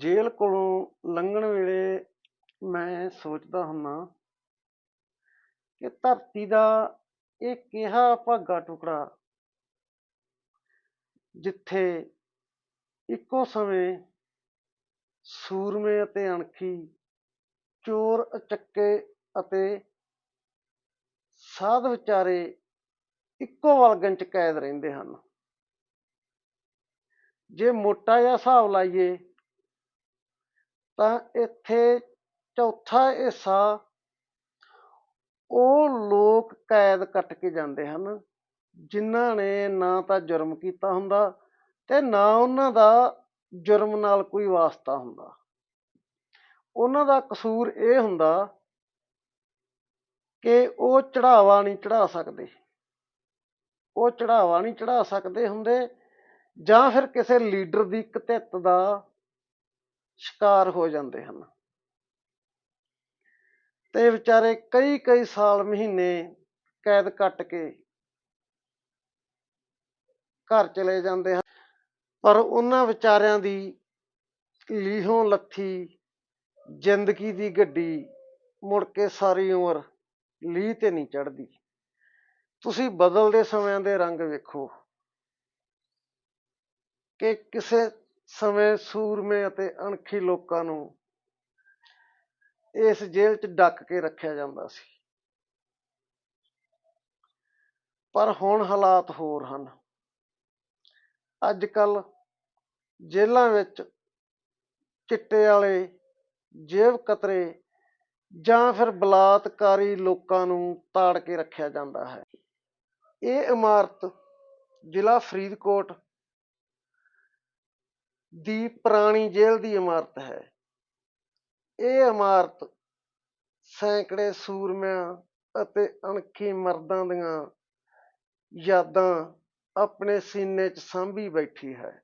ਜੇਲ੍ਹ ਕੋਲੋਂ ਲੰਘਣ ਵੇਲੇ ਮੈਂ ਸੋਚਦਾ ਹੁੰਦਾ ਕਿ ਧਰਤੀ ਦਾ ਇਹ ਕਿਹਾ ਭਾਗਾ ਟੁਕੜਾ ਜਿੱਥੇ ਇੱਕੋ ਸਮੇਂ ਸੂਰਮੇ ਅਤੇ ਅਣਖੀ, ਚੋਰ, ਅਚੱਕੇ ਅਤੇ ਸਾਧ ਵਿਚਾਰੇ ਇੱਕੋ ਵਲਗਨ ਚ ਕੈਦ ਰਹਿੰਦੇ ਹਨ। ਜੇ ਮੋਟਾ ਜਿਹਾ ਹਿਸਾਬ ਲਾਈਏ ਤਾਂ ਇੱਥੇ ਚੌਥਾ ਹਿੱਸਾ, ਉਹ ਲੋਕ ਕੈਦ ਕੱਟ ਕੇ ਜਾਂਦੇ ਹਨ, ਜਿਨ੍ਹਾਂ ਨੇ ਨਾ ਤਾਂ ਜੁਰਮ ਕੀਤਾ ਹੁੰਦਾ ਤੇ ਨਾ ਉਹਨਾਂ ਦਾ ਜੁਰਮ ਨਾਲ ਕੋਈ ਵਾਸਤਾ ਹੁੰਦਾ। ਉਹਨਾਂ ਦਾ ਕਸੂਰ ਇਹ ਹੁੰਦਾ ਕਿ ਉਹ ਚੜਾਵਾ ਨਹੀਂ ਚੜਾ ਸਕਦੇ। ਉਹ ਚੜਾਵਾ ਨਹੀਂ ਚੜਾ ਸਕਦੇ ਹੁੰਦੇ ਜਾਂ ਫਿਰ ਕਿਸੇ ਲੀਡਰ ਦੀ ਕਤਿੱਤ ਦਾ ਸ਼ਿਕਾਰ ਹੋ ਜਾਂਦੇ ਹਨ। ਤੇ ਵਿਚਾਰੇ ਕਈ ਕਈ ਸਾਲ, ਮਹੀਨੇ ਕੈਦ ਕੱਟ ਕੇ ਘਰ ਚਲੇ ਜਾਂਦੇ ਹਨ। ਪਰ ਉਹਨਾਂ ਵਿਚਾਰਿਆਂ ਦੀ ਲੀਹੋਂ ਲੱਥੀ ਜ਼ਿੰਦਗੀ ਦੀ ਗੱਡੀ ਮੁੜ ਕੇ ਸਾਰੀ ਉਮਰ ਲੀਹ ਤੇ ਨਹੀਂ ਚੜਦੀ ਤੁਸੀਂ ਬਦਲਦੇ ਸਮਿਆਂ ਦੇ ਰੰਗ ਵੇਖੋ ਕਿ ਕਿਸੇ ਸਮੇਂ ਸੂਰਮੇ ਅਤੇ ਅਣਖੀ ਲੋਕਾਂ ਨੂੰ ਇਸ ਜੇਲ੍ਹ 'ਚ ਡੱਕ ਕੇ ਰੱਖਿਆ ਜਾਂਦਾ ਸੀ। ਪਰ ਹੁਣ ਹਾਲਾਤ ਹੋਰ ਹਨ। ਅੱਜ ਕੱਲ ਜੇਲ੍ਹਾਂ ਵਿੱਚ ਚਿੱਟੇ ਵਾਲੇ, ਜੇਬ ਕਤਰੇ ਜਾਂ ਫਿਰ ਬਲਾਤਕਾਰੀ ਲੋਕਾਂ ਨੂੰ ਤਾੜ ਕੇ ਰੱਖਿਆ ਜਾਂਦਾ ਹੈ। ਇਹ ਇਮਾਰਤ ਜ਼ਿਲ੍ਹਾ ਫਰੀਦਕੋਟ ਦੀ ਪੁਰਾਣੀ ਜੇਲ੍ਹ ਦੀ ਇਮਾਰਤ ਹੈ। ਇਹ ਇਮਾਰਤ ਸੈਂਕੜੇ ਸੂਰਮਿਆਂ ਅਤੇ ਅਣਖੀ ਮਰਦਾਂ ਦੀਆਂ ਯਾਦਾਂ ਆਪਣੇ ਸੀਨੇ 'ਚ ਸਾਂਭੀ ਬੈਠੀ ਹੈ।